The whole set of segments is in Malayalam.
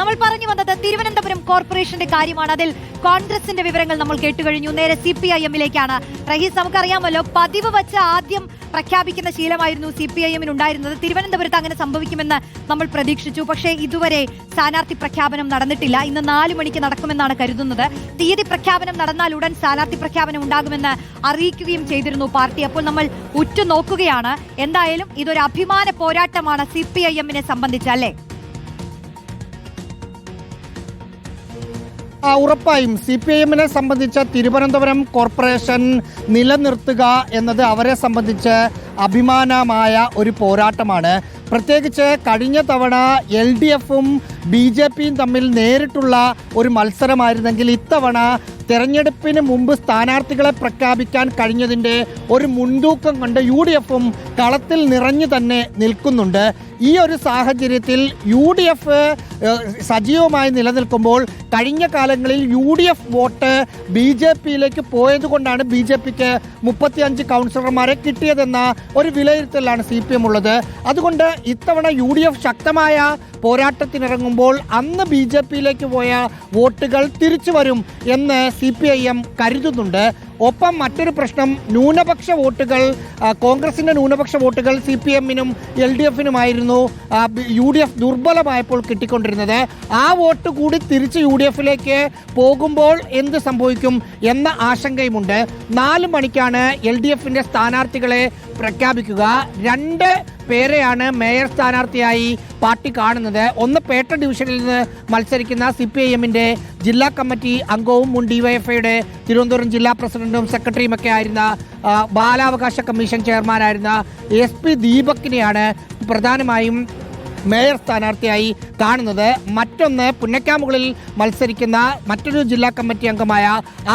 നമ്മൾ പറഞ്ഞു വന്നത് തിരുവനന്തപുരം കോർപ്പറേഷന്റെ കാര്യമാണ്. അതിൽ കോൺഗ്രസിന്റെ വിവരങ്ങൾ നമ്മൾ കേട്ടുകഴിഞ്ഞു. നേരെ സി പി ഐ എമ്മിലേക്കാണ്. റഹീസ് നമുക്കറിയാമല്ലോ പതിവ് വച്ച് ആദ്യം പ്രഖ്യാപിക്കുന്ന ശീലമായിരുന്നു സി പി ഐ എമ്മിന് ഉണ്ടായിരുന്നത് തിരുവനന്തപുരത്ത് അങ്ങനെ സംഭവിക്കുമെന്ന് നമ്മൾ പ്രതീക്ഷിച്ചു. പക്ഷേ ഇതുവരെ സ്ഥാനാർത്ഥി പ്രഖ്യാപനം നടന്നിട്ടില്ല. ഇന്ന് നാലു മണിക്ക് നടക്കുമെന്നാണ് കരുതുന്നത്. തീയതി പ്രഖ്യാപനം നടന്നാൽ ഉടൻ സ്ഥാനാർത്ഥി പ്രഖ്യാപനം ഉണ്ടാകുമെന്ന് അറിയിക്കുകയും ചെയ്തിരുന്നു പാർട്ടി. അപ്പോൾ നമ്മൾ ഉറ്റുനോക്കുകയാണ്. എന്തായാലും ഇതൊരു അഭിമാന പോരാട്ടമാണ് സി പി ഐ എമ്മിനെ സംബന്ധിച്ച് അല്ലേ? ഉറപ്പായും സി പി ഐ എമ്മിനെ സംബന്ധിച്ച് തിരുവനന്തപുരം കോർപ്പറേഷൻ നിലനിർത്തുക എന്നത് അവരെ സംബന്ധിച്ച് അഭിമാനമായ ഒരു പോരാട്ടമാണ്. പ്രത്യേകിച്ച് കഴിഞ്ഞ തവണ എൽ ഡി എഫും ബി ജെ പിയും തമ്മിൽ നേരിട്ടുള്ള ഒരു മത്സരമായിരുന്നെങ്കിൽ ഇത്തവണ തെരഞ്ഞെടുപ്പിന് മുമ്പ് സ്ഥാനാർത്ഥികളെ പ്രഖ്യാപിക്കാൻ കഴിഞ്ഞതിന്റെ ഒരു മുൻതൂക്കം കണ്ട് യു ഡി എഫും കളത്തിൽ നിറഞ്ഞു തന്നെ നിൽക്കുന്നുണ്ട്. ഈ ഒരു സാഹചര്യത്തിൽ യു ഡി എഫ് സജീവമായി നിലനിൽക്കുമ്പോൾ കഴിഞ്ഞ കാലങ്ങളിൽ U D F vote B J പിയിലേക്ക് പോയതുകൊണ്ടാണ് ബി ജെ പിക്ക് മുപ്പത്തിയഞ്ച് കൗൺസിലർമാരെ കിട്ടിയതെന്ന ഒരു വിലയിരുത്തലാണ് സി പി എം ഉള്ളത് അതുകൊണ്ട് ഇത്തവണ യു ഡി എഫ് ശക്തമായ പോരാട്ടത്തിനിറങ്ങുമ്പോൾ അന്ന് ബി ജെ പിയിലേക്ക് പോയ വോട്ടുകൾ തിരിച്ചു വരും എന്ന് സി പി ഐ എം കരുതുന്നുണ്ട്. ഒപ്പം മറ്റൊരു പ്രശ്നം ന്യൂനപക്ഷ വോട്ടുകൾ കോൺഗ്രസിന്റെ ന്യൂനപക്ഷ വോട്ടുകൾ സി പി എമ്മിനും എൽ ഡി എഫിനുമായിരുന്നു യു ഡി എഫ് ദുർബലമായപ്പോൾ കിട്ടിക്കൊണ്ടിരുന്നത്. ആ വോട്ട് കൂടി തിരിച്ച് യു ഡി എഫിലേക്ക് പോകുമ്പോൾ എന്ത് സംഭവിക്കും എന്ന ആശങ്കയുമുണ്ട്. നാല് മണിക്കാണ് എൽ ഡി എഫിന്റെ സ്ഥാനാർത്ഥികളെ പ്രഖ്യാപിക്കുക. രണ്ട് പേരെയാണ് മേയർ സ്ഥാനാർത്ഥിയായി പാർട്ടി കാണുന്നത്. ഒന്ന് പേട്ട ഡിവിഷനിൽ നിന്ന് മത്സരിക്കുന്ന സി പി ഐ എമ്മിന്റെ ജില്ലാ കമ്മിറ്റി അംഗവും മുൻ ഡിവൈഎഫ്ഐയുടെ തിരുവനന്തപുരം ജില്ലാ പ്രസിഡന്റും സെക്രട്ടറിയും ഒക്കെ ആയിരുന്ന ബാലാവകാശ കമ്മീഷൻ ചെയർമാനായിരുന്ന എസ് പി ദീപക്കിനെയാണ് പ്രധാനമായും മേയർ സ്ഥാനാർത്ഥിയായി കാണുന്നത് മറ്റൊന്ന് പുന്നക്കാമുകളിൽ മത്സരിക്കുന്ന മറ്റൊരു ജില്ലാ കമ്മിറ്റി അംഗമായ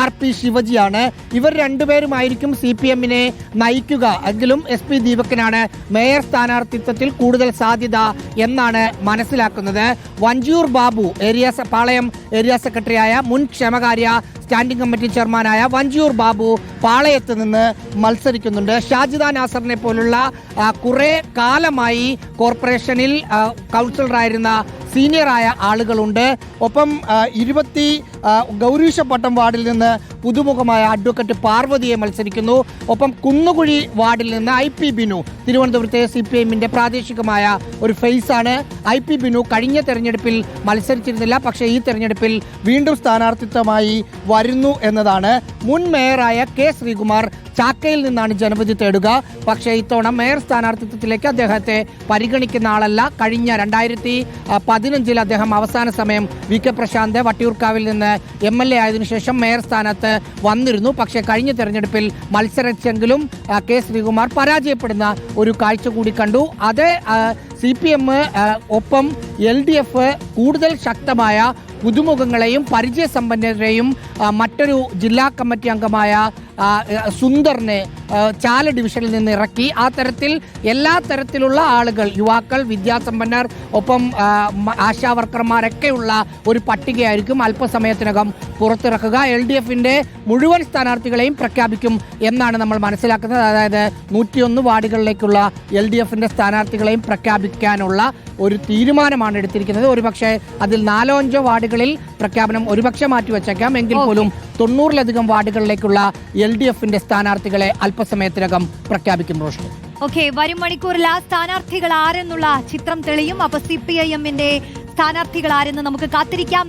ആർ പി ശിവജിയാണ്. ഇവർ രണ്ടുപേരുമായിരിക്കും സി പി എമ്മിനെ നയിക്കുക. എങ്കിലും എസ് പി ദീപക്കിനാണ് മേയർ സ്ഥാനാർത്ഥിത്വത്തിൽ കൂടുതൽ സാധ്യത എന്നാണ് മനസ്സിലാക്കുന്നത്. വഞ്ചൂർ ബാബു ഏരിയ പാളയം ഏരിയ സെക്രട്ടറിയായ മുൻ ക്ഷമകാര്യ സ്റ്റാൻഡിംഗ് കമ്മിറ്റി ചെയർമാനായ വഞ്ചിയൂർ ബാബു പാളയത്ത് നിന്ന് മത്സരിക്കുന്നുണ്ട്. ഷാജിദ നാസറിനെ പോലുള്ള കുറേ കാലമായി കോർപ്പറേഷനിൽ കൗൺസിലറായിരുന്ന സീനിയറായ ആളുകളുണ്ട്. ഒപ്പം ഇരുപത്തി ഗൗരീശപ്പട്ടം വാർഡിൽ നിന്ന് പുതുമുഖമായ അഡ്വക്കേറ്റ് പാർവതിയെ മത്സരിക്കുന്നു. ഒപ്പം കുന്നുകുഴി വാർഡിൽ നിന്ന് ഐ പി ബിനു. തിരുവനന്തപുരത്തെ സി പി എമ്മിന്റെ പ്രാദേശികമായ ഒരു ഫേസാണ് ഐ പി ബിനു. കഴിഞ്ഞ തെരഞ്ഞെടുപ്പിൽ മത്സരിച്ചിരുന്നില്ല. പക്ഷേ ഈ തെരഞ്ഞെടുപ്പിൽ വീണ്ടും സ്ഥാനാർത്ഥിത്വമായി വരുന്നു എന്നതാണ് മുൻ മേയറായ കെ ശ്രീകുമാർ ചാക്കയിൽ നിന്നാണ് ജനവിധി തേടുക. പക്ഷേ ഇത്തവണ മേയർ സ്ഥാനാർത്ഥിത്വത്തിലേക്ക് അദ്ദേഹത്തെ പരിഗണിക്കുന്ന ആളല്ല. കഴിഞ്ഞ രണ്ടായിരത്തി പതിനഞ്ചിൽ അദ്ദേഹം അവസാന സമയം വി കെ പ്രശാന്ത് വട്ടിയൂർക്കാവിൽ നിന്ന് എം എൽ എ ആയതിനു ശേഷം മേയർ സ്ഥാനത്ത് വന്നിരുന്നു. പക്ഷേ കഴിഞ്ഞ തെരഞ്ഞെടുപ്പിൽ മത്സരിച്ചെങ്കിലും കെ ശ്രീകുമാർ പരാജയപ്പെടുന്ന ഒരു കാഴ്ച കൂടി കണ്ടു. അത് സി പി എം ഒപ്പം എൽ ഡി എഫ് കൂടുതൽ ശക്തമായ പുതുമുഖങ്ങളെയും പരിചയസമ്പന്നരെയും മറ്റൊരു ജില്ലാ കമ്മിറ്റി അംഗമായ സുന്ദറിനെ ചാല ഡിവിഷനിൽ നിന്ന് ഇറക്കി. ആ തരത്തിൽ എല്ലാ തരത്തിലുള്ള ആളുകൾ യുവാക്കൾ വിദ്യാസമ്പന്നർ ഒപ്പം ആശാവർക്കർമാരൊക്കെയുള്ള ആശാ വർക്കർമാരൊക്കെയുള്ള ഒരു പട്ടികയായിരിക്കും അല്പസമയത്തിനകം പുറത്തിറക്കുക. എൽ ഡി എഫിന്റെ മുഴുവൻ സ്ഥാനാർത്ഥികളെയും പ്രഖ്യാപിക്കും എന്നാണ് നമ്മൾ മനസ്സിലാക്കുന്നത്. അതായത് നൂറ്റിയൊന്ന് വാർഡുകളിലേക്കുള്ള എൽ ഡി എഫിന്റെ സ്ഥാനാർത്ഥികളെയും പ്രഖ്യാപിക്കാനുള്ള ഒരു തീരുമാനമാണ് എടുത്തിരിക്കുന്നത്. ഒരുപക്ഷെ അതിൽ നാലോ അഞ്ചോ വാർഡുകളിൽ പ്രഖ്യാപനം ഒരുപക്ഷെ മാറ്റിവെച്ചേക്കാം. എങ്കിൽ പോലും തൊണ്ണൂറിലധികം വാർഡുകളിലേക്കുള്ള എൽ ഡി എഫിന്റെ സ്ഥാനാർത്ഥികളെ അല്പസമയത്തിനകം പ്രഖ്യാപിക്കും റോഷ്ണി ഓക്കെ വരും മണിക്കൂറിൽ ആ സ്ഥാനാർത്ഥികൾ ആരെന്നുള്ള ചിത്രം തെളിയും. അപ്പൊ സി പി ഐ എമ്മിന്റെ സ്ഥാനാർത്ഥികൾ ആരെന്ന് നമുക്ക് കാത്തിരിക്കാം.